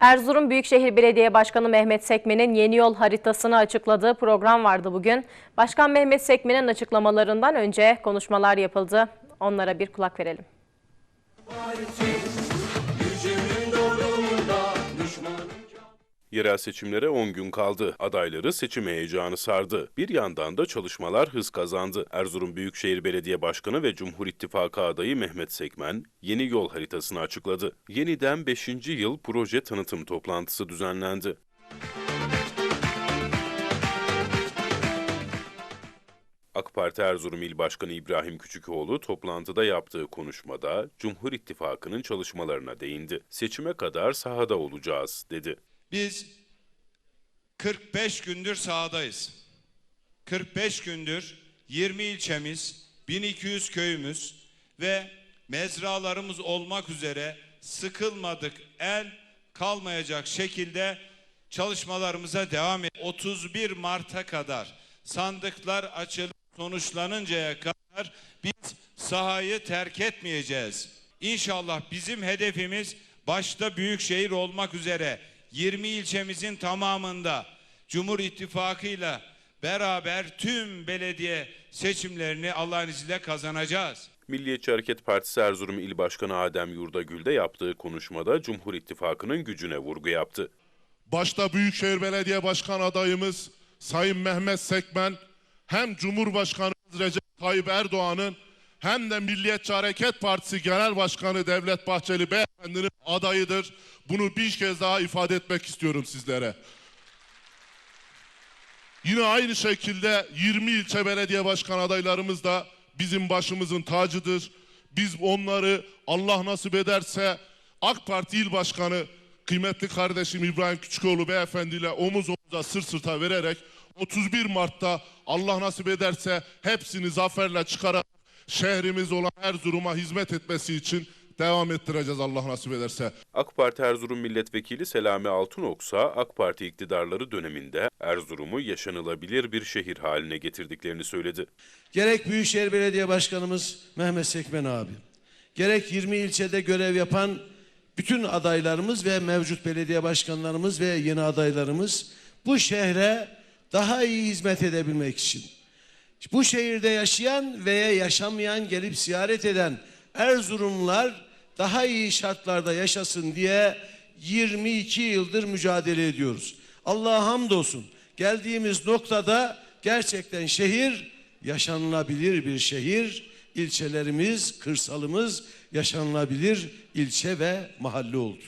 Erzurum Büyükşehir Belediye Başkanı Mehmet Sekmen'in yeni yol haritasını açıkladığı program vardı bugün. Başkan Mehmet Sekmen'in açıklamalarından önce konuşmalar yapıldı. Onlara bir kulak verelim. Yerel seçimlere 10 gün kaldı. Adayları seçim heyecanı sardı. Bir yandan da çalışmalar hız kazandı. Erzurum Büyükşehir Belediye Başkanı ve Cumhur İttifakı adayı Mehmet Sekmen yeni yol haritasını açıkladı. Yeniden 5. yıl proje tanıtım toplantısı düzenlendi. AK Parti Erzurum İl Başkanı İbrahim Küçükoğlu toplantıda yaptığı konuşmada Cumhur İttifakı'nın çalışmalarına değindi. Seçime kadar sahada olacağız dedi. Biz 45 gündür sahadayız. 45 gündür 20 ilçemiz, 1200 köyümüz ve mezralarımız olmak üzere sıkılmadık, el kalmayacak şekilde çalışmalarımıza devam et. 31 Mart'a kadar sandıklar açılıp sonuçlanıncaya kadar biz sahayı terk etmeyeceğiz. İnşallah bizim hedefimiz başta büyükşehir olmak üzere 20 ilçemizin tamamında Cumhur İttifakı'yla beraber tüm belediye seçimlerini Allah'ın izniyle kazanacağız. Milliyetçi Hareket Partisi Erzurum İl Başkanı Adem Yurdagül de yaptığı konuşmada Cumhur İttifakı'nın gücüne vurgu yaptı. Başta Büyükşehir Belediye Başkan adayımız Sayın Mehmet Sekmen hem Cumhurbaşkanı Recep Tayyip Erdoğan'ın hem de Milliyetçi Hareket Partisi Genel Başkanı Devlet Bahçeli Beyefendi'nin adayıdır. Bunu bir kez daha ifade etmek istiyorum sizlere. Yine aynı şekilde 20 ilçe belediye başkan adaylarımız da bizim başımızın tacıdır. Biz onları Allah nasip ederse AK Parti İl Başkanı kıymetli kardeşim İbrahim Küçükoğlu beyefendi ile omuz omuza sır sırta vererek 31 Mart'ta Allah nasip ederse hepsini zaferle çıkararak şehrimiz olan Erzurum'a hizmet etmesi için devam ettireceğiz Allah nasip ederse. AK Parti Erzurum Milletvekili Selami Altınoksa, AK Parti iktidarları döneminde Erzurum'u yaşanılabilir bir şehir haline getirdiklerini söyledi. Gerek Büyükşehir Belediye Başkanımız Mehmet Sekmen abi, gerek 20 ilçede görev yapan bütün adaylarımız ve mevcut belediye başkanlarımız ve yeni adaylarımız bu şehre daha iyi hizmet edebilmek için bu şehirde yaşayan veya yaşamayan gelip ziyaret eden Erzurumlular daha iyi şartlarda yaşasın diye 22 yıldır mücadele ediyoruz. Allah'a hamdolsun geldiğimiz noktada gerçekten şehir yaşanılabilir bir şehir. İlçelerimiz, kırsalımız yaşanılabilir ilçe ve mahalle oldu.